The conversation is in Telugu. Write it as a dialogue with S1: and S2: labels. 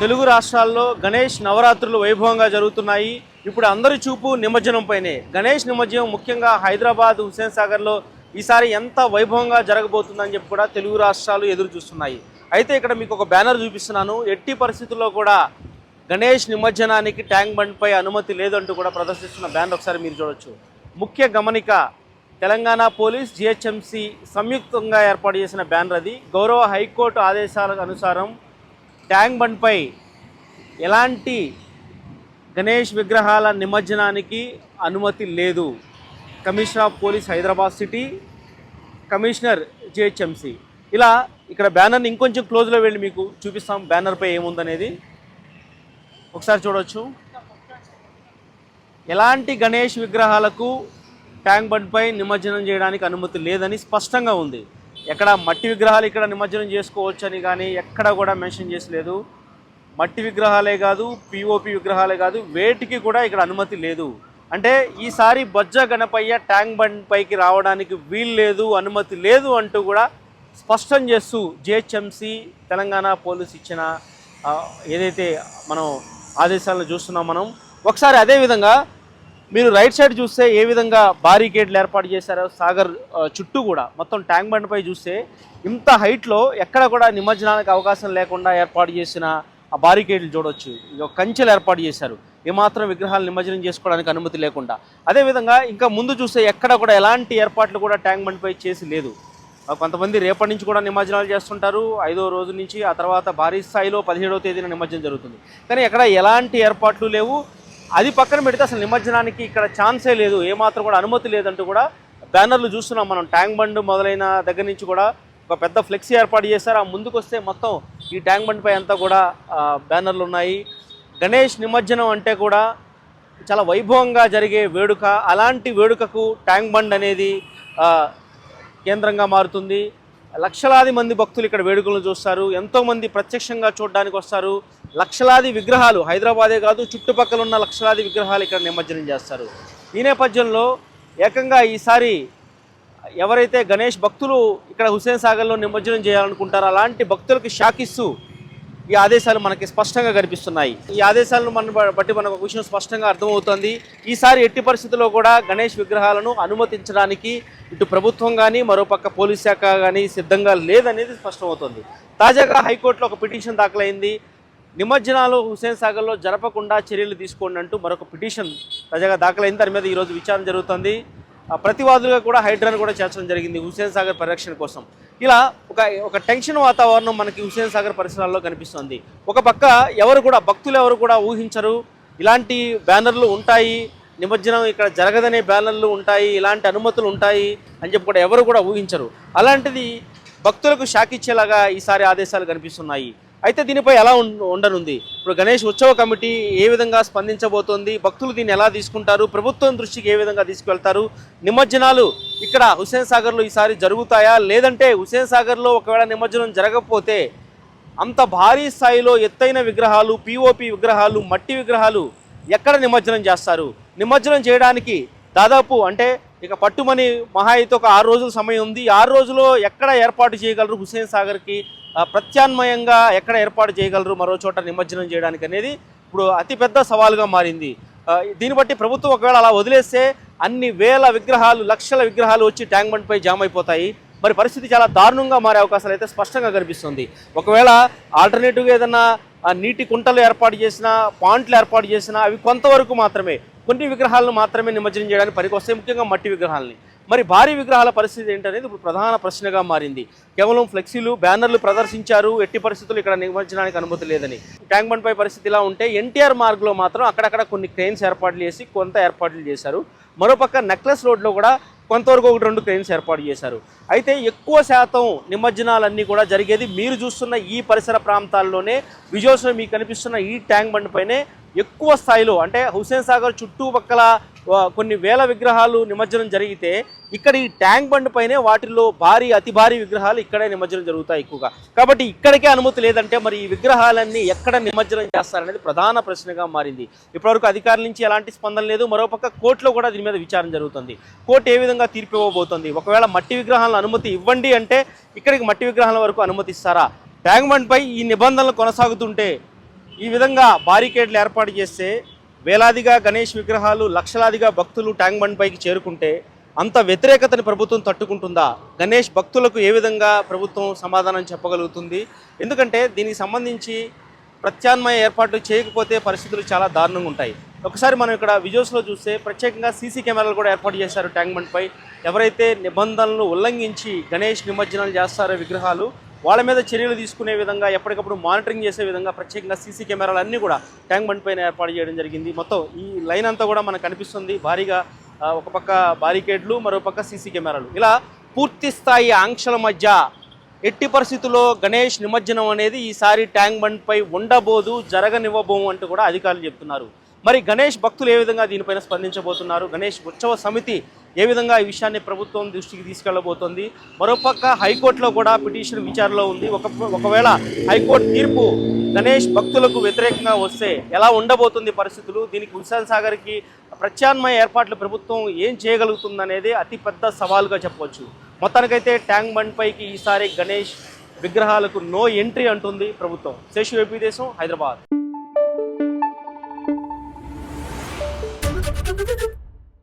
S1: తెలుగు రాష్ట్రాల్లో గణేష్ నవరాత్రులు వైభవంగా జరుగుతున్నాయి. ఇప్పుడు అందరి చూపు నిమజ్జనం పైనే. గణేష్ నిమజ్జనం ముఖ్యంగా హైదరాబాద్ హుస్సేన్ సాగర్లో ఈసారి ఎంత వైభవంగా జరగబోతుందని చెప్పి కూడా తెలుగు రాష్ట్రాలు ఎదురు చూస్తున్నాయి. అయితే ఇక్కడ మీకు ఒక బ్యానర్ చూపిస్తున్నాను. ఎట్టి పరిస్థితుల్లో కూడా గణేష్ నిమజ్జనానికి ట్యాంక్ బండ్పై అనుమతి లేదంటూ కూడా ప్రదర్శిస్తున్న బ్యానర్ ఒకసారి మీరు చూడొచ్చు. ముఖ్య గమనిక తెలంగాణ పోలీస్ జిహెచ్ఎంసి సంయుక్తంగా ఏర్పాటు చేసిన బ్యానర్ అది. గౌరవ హైకోర్టు ఆదేశాల అనుసారం ట్యాంక్ బండ్పై ఎలాంటి గణేష్ విగ్రహాల నిమజ్జనానికి అనుమతి లేదు. Commissioner of police Hyderabad city commissioner GHMC. ఇలా ఇక్కడ బ్యానర్ని ఇంకొంచెం క్లోజ్లో వెళ్ళి మీకు చూపిస్తాం బ్యానర్పై ఏముందనేది. ఒకసారి చూడవచ్చు ఎలాంటి గణేష్ విగ్రహాలకు ట్యాంక్ బండ్పై నిమజ్జనం చేయడానికి అనుమతి లేదని స్పష్టంగా ఉంది. ఎక్కడ మట్టి విగ్రహాలు ఇక్కడ నిమజ్జనం చేసుకోవచ్చని కానీ ఎక్కడ కూడా మెన్షన్ చేసలేదు. మట్టి విగ్రహాలే కాదు పిఓపి విగ్రహాలే కాదు వేటికి కూడా ఇక్కడ అనుమతి లేదు. అంటే ఈసారి బొజ్జ గణపయ్య ట్యాంక్ బండ్ పైకి రావడానికి వీలు లేదు అనుమతి లేదు అంటూ కూడా స్పష్టం చేస్తూ జిహెచ్ఎంసి తెలంగాణ పోలీస్ ఇచ్చిన ఏదైతే మనం ఆదేశాలను చూస్తున్నాం మనం ఒకసారి అదే విధంగా మీరు రైట్ సైడ్ చూస్తే ఏ విధంగా బారికేడ్లు ఏర్పాటు చేశారో సాగర్ చుట్టూ కూడా మొత్తం ట్యాంక్ బండ్పై చూస్తే ఇంత హైట్లో ఎక్కడ కూడా నిమజ్జనానికి అవకాశం లేకుండా ఏర్పాటు చేసిన ఆ బారికేడ్లు చూడొచ్చు. ఇక కంచెలు ఏర్పాటు చేశారు. ఏమాత్రం విగ్రహాలు నిమజ్జనం చేసుకోవడానికి అనుమతి లేకుండా. అదేవిధంగా ఇంకా ముందు చూస్తే ఎక్కడ కూడా ఎలాంటి ఏర్పాట్లు కూడా ట్యాంక్ బండ్పై చేసి లేదు. కొంతమంది రేపటి నుంచి కూడా నిమజ్జనాలు చేస్తుంటారు. ఐదో రోజు నుంచి ఆ తర్వాత భారీ స్థాయిలో పదిహేడవ తేదీన నిమజ్జనం జరుగుతుంది. కానీ ఎక్కడ ఎలాంటి ఏర్పాట్లు లేవు. అది పక్కన పెడితే అసలు నిమజ్జనానికి ఇక్కడ ఛాన్సే లేదు. ఏమాత్రం కూడా అనుమతి లేదంటూ కూడా బ్యానర్లు చూస్తున్నాం మనం. ట్యాంక్ బండ్ మొదలైన దగ్గర నుంచి కూడా ఒక పెద్ద ఫ్లెక్సీ ఏర్పాటు చేశారు. ఆ ముందుకొస్తే మొత్తం ఈ ట్యాంక్ బండ్ పై అంతా కూడా బ్యానర్లు ఉన్నాయి. గణేష్ నిమజ్జనం అంటే కూడా చాలా వైభవంగా జరిగే వేడుక. అలాంటి వేడుకకు ట్యాంక్ బండ్ అనేది కేంద్రంగా మారుతుంది. లక్షలాది మంది భక్తులు ఇక్కడ వేడుకలను చూస్తారు. ఎంతోమంది ప్రత్యక్షంగా చూడడానికి వస్తారు. లక్షలాది విగ్రహాలు హైదరాబాదే కాదు చుట్టుపక్కల ఉన్న లక్షలాది విగ్రహాలు ఇక్కడ నిమజ్జనం చేస్తారు. ఈ నేపథ్యంలో ఏకంగా ఈసారి ఎవరైతే గణేష్ భక్తులు ఇక్కడ హుస్సేన్ సాగర్లో నిమజ్జనం చేయాలనుకుంటారో అలాంటి భక్తులకు షాకిస్తూ ఈ ఆదేశాలు మనకి స్పష్టంగా కనిపిస్తున్నాయి. ఈ ఆదేశాలను మన బట్టి మనకు ఒక విషయం స్పష్టంగా అర్థమవుతుంది. ఈసారి ఎట్టి పరిస్థితుల్లో కూడా గణేష్ విగ్రహాలను అనుమతించడానికి ఇటు ప్రభుత్వం కానీ మరోపక్క పోలీస్ శాఖ కానీ సిద్ధంగా లేదనేది స్పష్టమవుతుంది. తాజాగా హైకోర్టులో ఒక పిటిషన్ దాఖలైంది. నిమజ్జనాలు హుస్సేన్ సాగర్లో జరపకుండా చర్యలు తీసుకోండి అంటూ మరొక పిటిషన్ తాజాగా దాఖలైంది. దాని మీద ఈరోజు విచారణ జరుగుతుంది. ప్రతివాదులుగా కూడా హైడ్రాను కూడా చేర్చడం జరిగింది హుస్సేన్ సాగర్ పరిరక్షణ కోసం. ఇలా ఒక ఒక టెన్షన్ వాతావరణం మనకి హుస్సేన్ సాగర్ పరిసరాల్లో కనిపిస్తుంది. ఒక పక్క ఎవరు కూడా భక్తులు ఎవరు కూడా ఊహించరు. ఇలాంటి బ్యానర్లు ఉంటాయి. నిమజ్జనం ఇక్కడ జరగదనే బ్యానర్లు ఉంటాయి. ఇలాంటి అనుమతులు ఉంటాయి అని చెప్పి కూడా ఎవరు కూడా ఊహించరు. అలాంటిది భక్తులకు షాక్ ఇచ్చేలాగా ఈసారి ఆదేశాలు కనిపిస్తున్నాయి. అయితే దీనిపై ఎలా ఉండనుంది? ఇప్పుడు గణేష్ ఉత్సవ కమిటీ ఏ విధంగా స్పందించబోతోంది? భక్తులు దీన్ని ఎలా తీసుకుంటారు? ప్రభుత్వం దృష్టికి ఏ విధంగా తీసుకువెళ్తారు? నిమజ్జనాలు ఇక్కడ హుస్సేన్ సాగర్లో ఈసారి జరుగుతాయా? లేదంటే హుస్సేన్ సాగర్లో ఒకవేళ నిమజ్జనం జరగకపోతే అంత భారీ స్థాయిలో ఎత్తైన విగ్రహాలు పిఓపి విగ్రహాలు మట్టి విగ్రహాలు ఎక్కడ నిమజ్జనం చేస్తారు? నిమజ్జనం చేయడానికి దాదాపు అంటే ఇక పట్టుమని మహా అయితే ఒక ఆరు రోజుల సమయం ఉంది. ఆరు రోజుల్లో ఎక్కడ ఏర్పాటు చేయగలరు హుస్సేన్ సాగర్కి? ప్రత్యామ్నాయంగా ఎక్కడ ఏర్పాటు చేయగలరు? మరో చోట నిమజ్జనం చేయడానికి అనేది ఇప్పుడు అతిపెద్ద సవాలుగా మారింది. దీన్ని బట్టి ప్రభుత్వం ఒకవేళ అలా వదిలేస్తే అన్ని వేల విగ్రహాలు లక్షల విగ్రహాలు వచ్చి ట్యాంక్ బండ్పై జామ్ అయిపోతాయి. మరి పరిస్థితి చాలా దారుణంగా మారే అవకాశాలు అయితే స్పష్టంగా కనిపిస్తుంది. ఒకవేళ ఆల్టర్నేటివ్గా ఏదైనా నీటి కుంటలు ఏర్పాటు చేసినా పాంట్లు ఏర్పాటు చేసినా అవి కొంతవరకు మాత్రమే కొన్ని విగ్రహాలను మాత్రమే నిమజ్జనం చేయడానికి పనికొస్తాయి. ముఖ్యంగా మట్టి విగ్రహాలని. మరి భారీ విగ్రహాల పరిస్థితి ఏంటనేది ఇప్పుడు ప్రధాన ప్రశ్నగా మారింది. కేవలం ఫ్లెక్సీలు బ్యానర్లు ప్రదర్శించారు ఎట్టి పరిస్థితులు ఇక్కడ నిమజ్జనానికి అనుమతి లేదని. ట్యాంక్ బండ్పై పరిస్థితి ఇలా ఉంటే ఎన్టీఆర్ మార్గ్లో మాత్రం అక్కడక్కడ కొన్ని క్రెయిన్స్ ఏర్పాట్లు చేసి కొంత ఏర్పాట్లు చేశారు. మరోపక్క నెక్లెస్ రోడ్లో కూడా కొంతవరకు ఒకటి రెండు క్రెయిన్స్ ఏర్పాటు చేశారు. అయితే ఎక్కువ శాతం నిమజ్జనాలన్నీ కూడా జరిగేది మీరు చూస్తున్న ఈ పరిసర ప్రాంతాల్లోనే. విజయోత్సవం మీకు కనిపిస్తున్న ఈ ట్యాంక్ బండ్ పైనే ఎక్కువ స్థాయిలో అంటే హుస్సేన్ సాగర్ చుట్టుపక్కల కొన్ని వేల విగ్రహాలు నిమజ్జనం జరిగితే ఇక్కడ ఈ ట్యాంక్ బండ్ పైనే వాటిల్లో భారీ అతి భారీ విగ్రహాలు ఇక్కడే నిమజ్జనం జరుగుతాయి ఎక్కువగా. కాబట్టి ఇక్కడికే అనుమతి లేదంటే మరి ఈ విగ్రహాలన్నీ ఎక్కడ నిమజ్జనం చేస్తారనేది ప్రధాన ప్రశ్నగా మారింది. ఇప్పటివరకు అధికారుల నుంచి ఎలాంటి స్పందన లేదు. మరోపక్క కోర్టులో కూడా దీని మీద విచారణ జరుగుతుంది. కోర్టు ఏ విధంగా తీర్పు ఇవ్వబోతోంది? ఒకవేళ మట్టి విగ్రహాలను అనుమతి ఇవ్వండి అంటే ఇక్కడికి మట్టి విగ్రహాల వరకు అనుమతిస్తారా? ట్యాంక్ బండ్పై ఈ నిబంధనలు కొనసాగుతుంటే ఈ విధంగా బారికేడ్లు ఏర్పాటు చేస్తే వేలాదిగా గణేష్ విగ్రహాలు లక్షలాదిగా భక్తులు ట్యాంక్ బండ్ పైకి చేరుకుంటే అంత వ్యతిరేకతని ప్రభుత్వం తట్టుకుంటుందా? గణేష్ భక్తులకు ఏ విధంగా ప్రభుత్వం సమాధానం చెప్పగలుగుతుంది? ఎందుకంటే దీనికి సంబంధించి ప్రత్యామ్నాయ ఏర్పాట్లు చేయకపోతే పరిస్థితులు చాలా దారుణంగా ఉంటాయి. ఒకసారి మనం ఇక్కడ విజువల్స్లో చూస్తే ప్రత్యేకంగా సీసీ కెమెరాలు కూడా ఏర్పాటు చేశారు ట్యాంక్ బండ్పై ఎవరైతే నిబంధనలు ఉల్లంఘించి గణేష్ నిమజ్జనాలు చేస్తారో విగ్రహాలు వాళ్ళ మీద చర్యలు తీసుకునే విధంగా ఎప్పటికప్పుడు మానిటరింగ్ చేసే విధంగా ప్రత్యేకంగా సీసీ కెమెరాలు అన్నీ కూడా ట్యాంక్ బండ్ పైన ఏర్పాటు చేయడం జరిగింది. మొత్తం ఈ లైన్ అంతా కూడా మనకు కనిపిస్తుంది. భారీగా ఒక పక్క బారికేడ్లు మరో పక్క సీసీ కెమెరాలు. ఇలా పూర్తి స్థాయి ఆంక్షల మధ్య ఎట్టి పరిస్థితుల్లో గణేష్ నిమజ్జనం అనేది ఈసారి ట్యాంక్ బండ్ పై ఉండబోదు జరగనివ్వబోము అంటూ కూడా అధికారులు చెప్తున్నారు. మరి గణేష్ భక్తులు ఏ విధంగా దీనిపైన స్పందించబోతున్నారు? గణేష్ ఉత్సవ సమితి ఏ విధంగా ఈ విషయాన్ని ప్రభుత్వం దృష్టికి తీసుకెళ్ళబోతోంది మరోపక్క హైకోర్టులో కూడా పిటిషన్ విచారణలో ఉంది. ఒక ఒకవేళ హైకోర్టు తీర్పు గణేష్ భక్తులకు వ్యతిరేకంగా వస్తే ఎలా ఉండబోతుంది పరిస్థితులు? దీనికి హుస్సేన్ సాగర్కి ప్రత్యామ్నాయ ఏర్పాట్లు ప్రభుత్వం ఏం చేయగలుగుతుందనేది అతిపెద్ద సవాలుగా చెప్పవచ్చు. మొత్తానికైతే ట్యాంక్ బండ్ పైకి ఈసారి గణేష్ విగ్రహాలకు నో ఎంట్రీ అంటుంది ప్రభుత్వం. శేషు ఏపీ దేశం హైదరాబాద్.